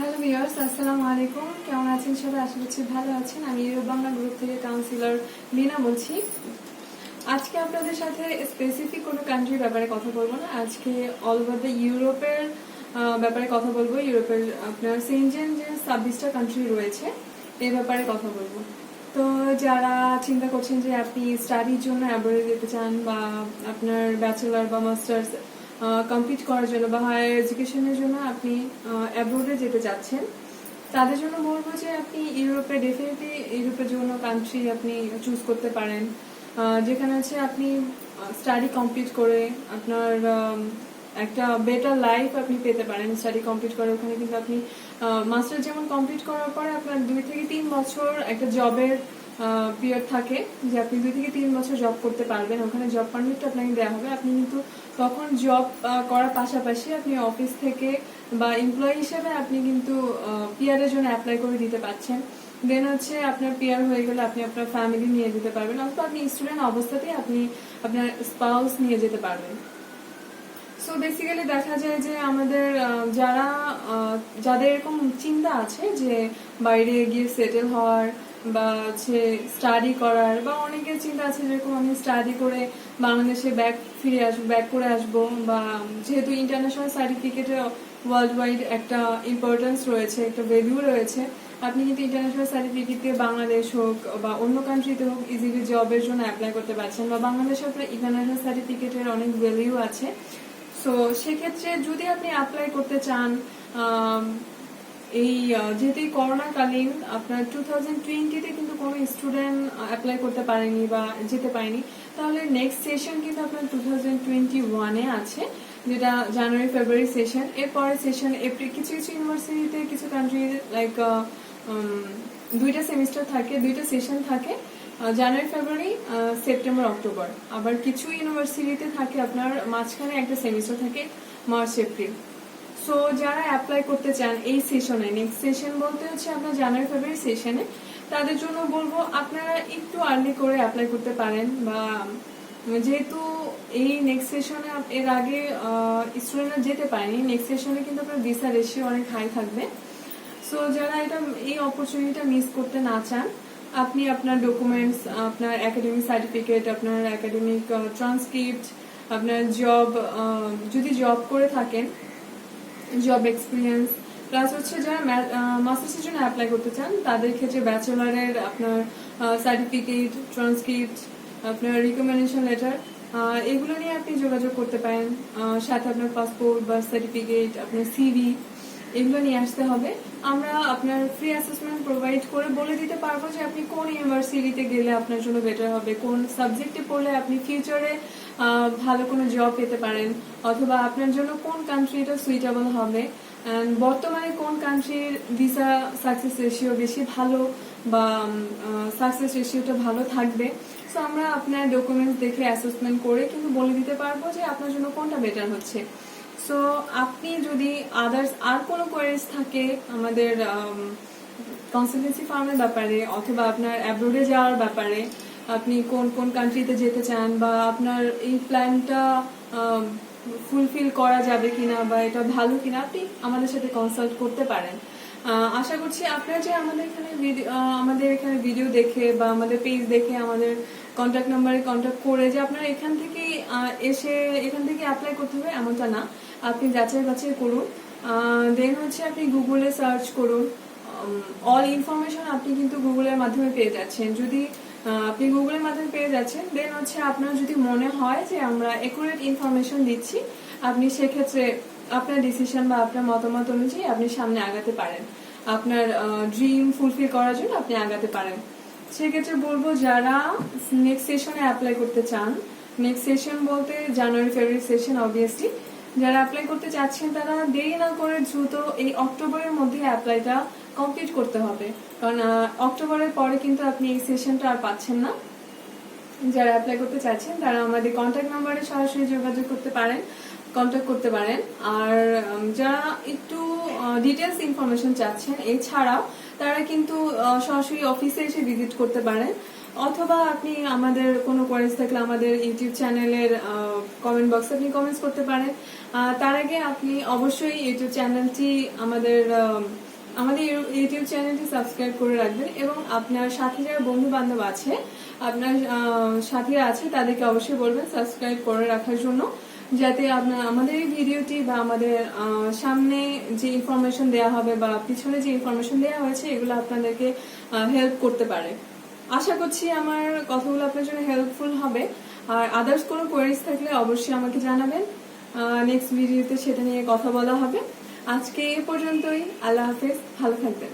Hello viewers আসসালামু আলাইকুম কেমন আছেন সবাই? আশা করছি ভালো আছেন। আমি ইউরোপ বাংলা গ্রুপ থেকে কাউন্সিলর লিনা বলছি। আজকে আপনাদের সাথে স্পেসিফিক কোনো কান্ট্রির ব্যাপারে কথা বলব না। আজকে অল ওভার দ্য ইউরোপের ব্যাপারে কথা বলব। ইউরোপের আপনার সেনজেন যে ছাব্বিশটা কান্ট্রি রয়েছে এই ব্যাপারে কথা বলব। তো যারা চিন্তা করছেন যে আপনি স্টাডির জন্য অ্যাবরে যেতে চান বা আপনার ব্যাচেলার বা মাস্টার্স কমপ্লিট করার জন্য বা হায়ার এডুকেশনের জন্য আপনি অ্যাব্রোডে যেতে চাচ্ছেন, তাদের জন্য বলব যে আপনি ইউরোপে ডেফিনেটলি ইউরোপের জন্য কান্ট্রি আপনি চুজ করতে পারেন। যেখানে হচ্ছে আপনি স্টাডি কমপ্লিট করে আপনার একটা বেটার লাইফ আপনি পেতে পারেন। স্টাডি কমপ্লিট করে ওখানে কিন্তু আপনি মাস্টার যেমন কমপ্লিট করার পরে আপনার দুই থেকে তিন বছর একটা জবের পিরিয়ড থাকে যে আপনি দুই থেকে তিন বছর জব করতে পারবেন। ওখানে জব পারমিটটা আপনাকে দেওয়া হবে। আপনি কিন্তু তখন জব করার পাশাপাশি আপনি অফিস থেকে বা এমপ্লয়ি হিসেবে আপনি কিন্তু পিআর এর জন্য অ্যাপ্লাই করে দিতে পারছেন। দেন হচ্ছে আপনার পিআর হয়ে গেলে আপনি আপনার ফ্যামিলি নিয়ে যেতে পারবেন। অথবা আপনি স্টুডেন্ট অবস্থাতেই আপনি আপনার স্পাউস নিয়ে যেতে পারবেন। সো বেসিক্যালি দেখা যায় যে আমাদের যারা যাদের এরকম চিন্তা আছে যে বাইরে গিয়ে সেটেল হওয়ার বা হচ্ছে স্টাডি করার বা অনেকের চিন্তা আছে যেরকম আমি স্টাডি করে বাংলাদেশে ব্যাক ফিরে আসব ব্যাক করে আসব বা যেহেতু ইন্টারন্যাশনাল সার্টিফিকেটে ওয়ার্ল্ড ওয়াইড একটা ইম্পর্টেন্স রয়েছে, একটা ভ্যালু রয়েছে, আপনি কিন্তু ইন্টারন্যাশনাল সার্টিফিকেট দিয়ে বাংলাদেশ হোক বা অন্য কান্ট্রিতে হোক ইজিলি জবের জন্য অ্যাপ্লাই করতে পারছেন বা বাংলাদেশে আপনার ইন্টারন্যাশনাল সার্টিফিকেটের অনেক ভ্যালু আছে। সো সেক্ষেত্রে যদি আপনি অ্যাপ্লাই করতে চান এই যেহেতু করোনাকালীন আপনার টু থাউজেন্ড টোয়েন্টিতে কিন্তু কোনো স্টুডেন্ট অ্যাপ্লাই করতে পারেনি বা যেতে পারেনি, তাহলে নেক্সট সেশন কিন্তু আপনার টু থাউজেন্ড টোয়েন্টি ওয়ানে আছে, যেটা জানুয়ারি ফেব্রুয়ারি সেশন এরপরে সেশন এপ্রিল কিছু কিছু ইউনিভার্সিটিতে কিছু কান্ট্রি লাইক দুইটা সেমিস্টার থাকে, দুইটা সেশন থাকে জানুয়ারি ফেব্রুয়ারি সেপ্টেম্বর অক্টোবর আবার কিছু ইউনিভার্সিটিতে থাকে আপনার মাঝখানে একটা সেমিস্টার থাকে মার্চ এপ্রিল সো যারা অ্যাপ্লাই করতে চান এই সেশনে নেক্সট সেশন বলতে হচ্ছে আপনার জানুয়ারি ফেব্রুয়ারি সেশনে তাদের জন্য বলব আপনারা একটু আর্লি করে অ্যাপ্লাই করতে পারেন বা, যেহেতু এই নেক্সট সেশনে এর আগে স্টুডেন্টরা যেতে পারেনি নেক্সট সেশনে কিন্তু আপনার ভিসা রেশিও অনেক হাই থাকবে। সো যারা এটা, এই অপরচুনিটিটা মিস করতে না চান, আপনি আপনার ডকুমেন্টস আপনার একাডেমিক সার্টিফিকেট আপনার একাডেমিক ট্রান্সক্রিপ্ট আপনার জব যদি জব করে থাকেন জব এক্সপিরিয়েন্স প্লাস হচ্ছে যারা মাস্টার্সের জন্য অ্যাপ্লাই করতে চান, তাদের ক্ষেত্রে ব্যাচেলারের আপনার সার্টিফিকেট ট্রান্সক্রিপ্ট আপনার রিকমেন্ডেশন লেটার এগুলো নিয়ে আপনি যোগাযোগ করতে পারেন। সাথে আপনার পাসপোর্ট বা সার্টিফিকেট আপনার সিভি এগুলো নিয়ে আসতে হবে। আমরা আপনার ফ্রি অ্যাসেসমেন্ট প্রোভাইড করে বলে দিতে পারব যে আপনি কোন ইউনিভার্সিটিতে গেলে আপনার জন্য বেটার হবে, কোন সাবজেক্টে পড়লে আপনি ফিউচারে ভালো কোনো জব পেতে পারেন, অথবা আপনার জন্য কোন কান্ট্রিটা সুইটেবল হবে বর্তমানে কোন কান্ট্রির ভিসা সাকসেস রেশিও বেশি ভালো বা সাকসেস রেশিওটা ভালো থাকবে। সো আমরা আপনার ডকুমেন্টস দেখে অ্যাসেসমেন্ট করে কিন্তু বলে দিতে পারব যে আপনার জন্য কোনটা বেটার হচ্ছে। সো আপনি যদি আদার্স আর কোনো কোয়ারিজ থাকে আমাদের কনসালটেন্সি ফার্মের ব্যাপারে অথবা আপনার অ্যাব্রোডে যাওয়ার ব্যাপারে, আপনি কোন কোন কান্ট্রিতে যেতে চান বা আপনার এই প্ল্যানটা ফুলফিল করা যাবে কিনা বা এটা ভালো কিনা, আপনি আমাদের সাথে কনসাল্ট করতে পারেন। আশা করছি আপনারা যে আমাদের এখানে আমাদের এখানে ভিডিও দেখে বা আমাদের পেজ দেখে আমাদের কন্ট্যাক্ট নাম্বারে কন্ট্যাক্ট করে যে আপনারা এখান থেকে এসে এখান থেকে অ্যাপ্লাই করতে হবে, এমনটা না। আপনি যাচাই বাছাই করুন। দেন হচ্ছে আপনি গুগলে সার্চ করুন। অল ইনফরমেশন আপনি কিন্তু গুগলের মাধ্যমে পেয়ে যাচ্ছেন। যদি আপনি গুগলের মাধ্যমে পেয়ে যাচ্ছেন দেন হচ্ছে আপনার যদি মনে হয় যে আমরা একুরেট ইনফরমেশন দিচ্ছি, আপনি সেক্ষেত্রে আপনার ডিসিশন বা আপনার মতামত অনুযায়ী আপনি সামনে আগাতে পারেন। আপনার ড্রিম ফুলফিল করার জন্য আপনি আগাতে পারেন। সেক্ষেত্রে বলব যারা নেক্সট সেশনে অ্যাপ্লাই করতে চান নেক্সট সেশন বলতে জানুয়ারি ফেব্রুয়ারি সেশন অবভিয়াসলি যারা অ্যাপ্লাই করতে চাচ্ছেন, তারা দেরি না করে দ্রুত এই অক্টোবরের মধ্যে অ্যাপ্লাইটা কমপ্লিট করতে হবে। কারণ অক্টোবরের পরে কিন্তু আপনি এই সেশনটা আর পাচ্ছেন না। যারা অ্যাপ্লাই করতে চাচ্ছেন, তারা আমাদের কন্ট্যাক্ট নাম্বারে সরাসরি যোগাযোগ করতে পারেন কন্ট্যাক্ট করতে পারেন। আর যারা একটু ডিটেলস ইনফরমেশন চাচ্ছেন, এছাড়াও তারা কিন্তু সরাসরি অফিসে এসে ভিজিট করতে পারেন। অথবা আপনি আমাদের কোনো কোয়ারিজ থাকলে আমাদের ইউটিউব চ্যানেলের কমেন্ট বক্সে আপনি কমেন্টস করতে পারেন। তার আগে আপনি অবশ্যই ইউটিউব চ্যানেলটি আমাদের আমাদের ইউটিউব চ্যানেলটি সাবস্ক্রাইব করে রাখবেন এবং আপনার সাথী যারা বন্ধু বান্ধব আছে, আপনার সাথীরা আছে, তাদেরকে অবশ্যই বলবেন সাবস্ক্রাইব করে রাখার জন্য, যাতে আপনার, আমাদের এই ভিডিওটি বা আমাদের সামনে যে ইনফরমেশন দেওয়া হবে বা পিছনে যে ইনফরমেশন দেওয়া হয়েছে, এগুলো আপনাদেরকে হেল্প করতে পারে। আশা করছি আমার কথাগুলো আপনার জন্য হেল্পফুল হবে। আর আদার্স কোনো কোয়ারিজ থাকলে অবশ্যই আমাকে জানাবেন। নেক্সট ভিডিওতে সেটা নিয়ে কথা বলা হবে। আজকে এ পর্যন্তই। আল্লাহ হাফেজ। ভালো থাকবেন।